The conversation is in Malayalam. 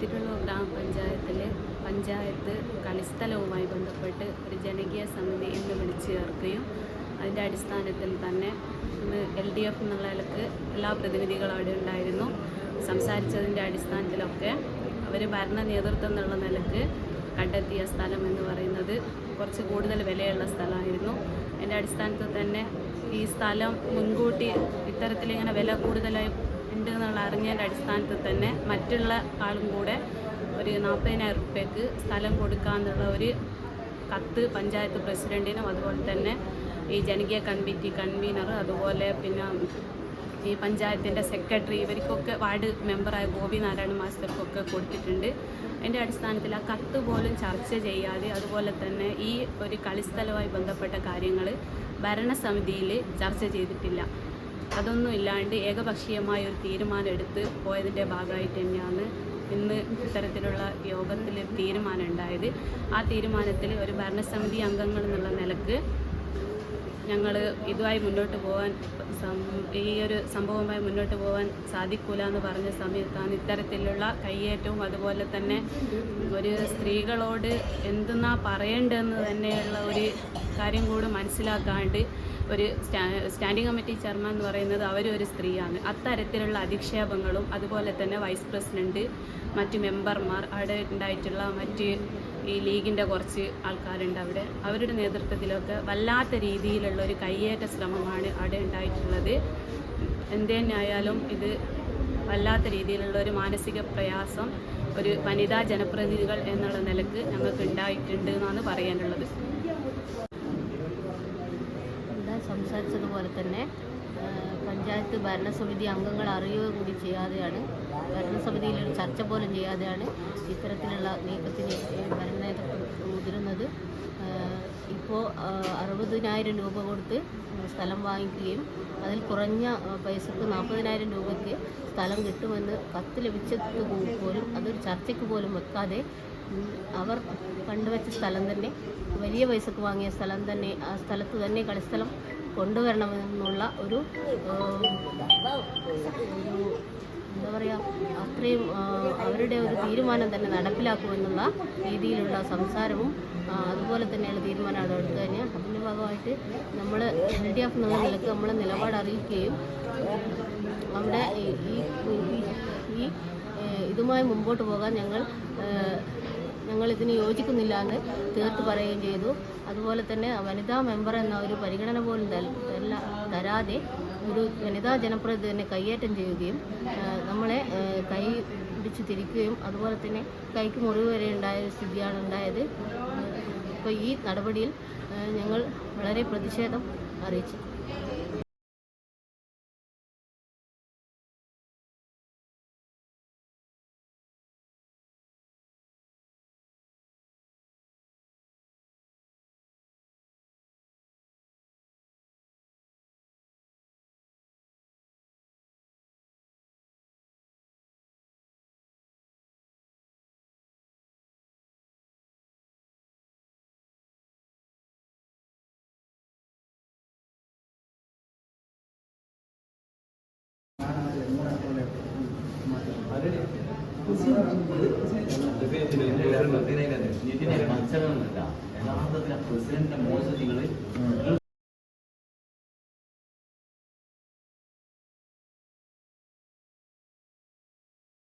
കൊടുങ്ങല്ലൂർ ഗ്രാമപഞ്ചായത്തിൽ പഞ്ചായത്ത് കളിസ്ഥലവുമായി ബന്ധപ്പെട്ട് ഒരു ജനകീയ സമിതി ഇന്ന് വിളിച്ചു ചേർക്കുകയും അതിന്റെ അടിസ്ഥാനത്തിൽ തന്നെ ഇന്ന് എൽ ഡി എഫ് എന്നുള്ള നിലയ്ക്ക് എല്ലാ പ്രതിനിധികളും അവിടെ ഉണ്ടായിരുന്നു. സംസാരിച്ചതിന്റെ അടിസ്ഥാനത്തിലൊക്കെ അവർ ഭരണ നേതൃത്വം എന്നുള്ള നിലയ്ക്ക് കണ്ടെത്തിയ സ്ഥലം എന്ന് പറയുന്നത് കുറച്ച് കൂടുതൽ വിലയുള്ള സ്ഥലമായിരുന്നു. അതിന്റെ അടിസ്ഥാനത്തിൽ തന്നെ ഈ സ്ഥലം മുൻകൂട്ടി ഇത്തരത്തിലിങ്ങനെ വില കൂടുതലായി ഉണ്ട് എന്നുള്ള അറിഞ്ഞതിന്റെ അടിസ്ഥാനത്തിൽ തന്നെ മറ്റുള്ള ആളും കൂടെ ഒരു നാൽപ്പതിനായിരം റുപ്യക്ക് സ്ഥലം കൊടുക്കാമെന്നുള്ള ഒരു കത്ത് പഞ്ചായത്ത് പ്രസിഡന്റിനും അതുപോലെ തന്നെ ഈ ജനകീയ കൺവീറ്റി കൺവീനർ അതുപോലെ പിന്നെ ഈ പഞ്ചായത്തിന്റെ സെക്രട്ടറി ഇവർക്കൊക്കെ വാർഡ് മെമ്പറായ ഗോപി നാരായണ മാസ്റ്റർക്കൊക്കെ കൊടുത്തിട്ടുണ്ട്. അതിന്റെ അടിസ്ഥാനത്തിൽ ആ കത്ത് പോലും ചർച്ച ചെയ്യാതെ അതുപോലെ തന്നെ ഈ ഒരു കളിസ്ഥലവുമായി ബന്ധപ്പെട്ട കാര്യങ്ങൾ ഭരണസമിതിയിൽ ചർച്ച ചെയ്തിട്ടില്ല. അതൊന്നും ഇല്ലാണ്ട് ഏകപക്ഷീയമായ ഒരു തീരുമാനം എടുത്ത് പോയതിന്റെ ഭാഗമായിട്ട് തന്നെയാണ് ഇന്ന് ഇത്തരത്തിലുള്ള യോഗത്തിൽ തീരുമാനം ഉണ്ടായത്. ആ തീരുമാനത്തിൽ ഒരു ഭരണസമിതി അംഗങ്ങൾ എന്നുള്ള നിലയ്ക്ക് ഞങ്ങൾ ഇതുമായി മുന്നോട്ട് പോകാൻ ഈ ഒരു സംഭവവുമായി മുന്നോട്ട് പോകാൻ സാധിക്കൂല എന്ന് പറഞ്ഞ സമയത്താണ് ഇത്തരത്തിലുള്ള കയ്യേറ്റവും അതുപോലെ തന്നെ ഒരു സ്ത്രീകളോട് എന്തെന്നാ പറയേണ്ടതെന്ന് തന്നെയുള്ള ഒരു കാര്യം കൂടി മനസ്സിലാക്കാണ്ട് ഒരു സ്റ്റാ സ്റ്റാൻഡിംഗ് കമ്മിറ്റി ചെയർമാൻ എന്ന് പറയുന്നത് അവരൊരു സ്ത്രീയാണ്. അത്തരത്തിലുള്ള അധിക്ഷേപങ്ങളും അതുപോലെ തന്നെ വൈസ് പ്രസിഡന്റ് മറ്റ് മെമ്പർമാർ അവിടെ ഉണ്ടായിട്ടുള്ള മറ്റ് ഈ ലീഗിന്റെ കുറച്ച് ആൾക്കാരുണ്ട് അവിടെ. അവരുടെ നേതൃത്വത്തിലൊക്കെ വല്ലാത്ത രീതിയിലുള്ള ഒരു കയ്യേറ്റ ശ്രമമാണ് അവിടെ ഉണ്ടായിട്ടുള്ളത്. എന്ത് തന്നെയായാലും ഇത് വല്ലാത്ത രീതിയിലുള്ള ഒരു മാനസിക പ്രയാസം ഒരു വനിതാ ജനപ്രതിനിധികൾ എന്നുള്ള നിലയ്ക്ക് ഞങ്ങൾക്ക് ഉണ്ടായിട്ടുണ്ട് എന്നാണ് പറയാനുള്ളത്. സംസാരിച്ചതുപോലെ തന്നെ പഞ്ചായത്ത് ഭരണസമിതി അംഗങ്ങൾ അറിയുക കൂടി ചെയ്യാതെയാണ് ഭരണസമിതിയിൽ ഒരു ചർച്ച പോലും ചെയ്യാതെയാണ് ഇത്തരത്തിലുള്ള നീക്കത്തിന് ഭരണനേതൃത്വം ഭരണ നേതൃത്വം മുതിരുന്നത്. ഇപ്പോൾ അറുപതിനായിരം രൂപ കൊടുത്ത് സ്ഥലം വാങ്ങിക്കുകയും അതിൽ കുറഞ്ഞ പൈസക്ക് നാൽപ്പതിനായിരം രൂപയ്ക്ക് സ്ഥലം കിട്ടുമെന്ന് കത്ത് ലഭിച്ചത് പോലും അതൊരു ചർച്ചയ്ക്ക് പോലും വെക്കാതെ അവർ കണ്ടുവച്ച സ്ഥലം തന്നെ വലിയ പൈസക്ക് വാങ്ങിയ സ്ഥലം തന്നെ ആ സ്ഥലത്ത് തന്നെ കളിസ്ഥലം കൊണ്ടുവരണമെന്നുള്ള ഒരു എന്താ പറയുക അത്രയും അവരുടെ ഒരു തീരുമാനം തന്നെ നടപ്പിലാക്കുമെന്നുള്ള രീതിയിലുള്ള സംസാരവും അതുപോലെ തന്നെയുള്ള തീരുമാനം എടുത്തു കഴിഞ്ഞാൽ അതിന്റെ ഭാഗമായിട്ട് നമ്മൾ എൽ ഡി എഫ് എന്നുള്ള നിലയ്ക്ക് നമ്മൾ നിലപാട് അറിയിക്കുകയും അവിടെ ഈ ഈ- ഇതുമായി മുമ്പോട്ട് പോകാൻ ഞങ്ങൾ ഞങ്ങളിതിന് യോജിക്കുന്നില്ല എന്ന് തീർത്ത് പറയുകയും ചെയ്തു. അതുപോലെ തന്നെ വനിതാ മെമ്പർ എന്ന ഒരു പരിഗണന പോലും തരാതെ ഒരു വനിതാ ജനപ്രതിനിധിനെ കയ്യേറ്റം ചെയ്യുകയും നമ്മളെ കൈ പിടിച്ച് തിരിക്കുകയും അതുപോലെ തന്നെ കൈക്ക് മുറിവ് വരെ ഉണ്ടായ ഒരു സ്ഥിതിയാണ് ഉണ്ടായത്. ഇപ്പോൾ ഈ നടപടിയിൽ ഞങ്ങൾ വളരെ പ്രതിഷേധം അറിയിച്ചു. യഥാർത്ഥത്തിൽ പ്രസിഡന്റിന്റെ മോശം നിങ്ങൾ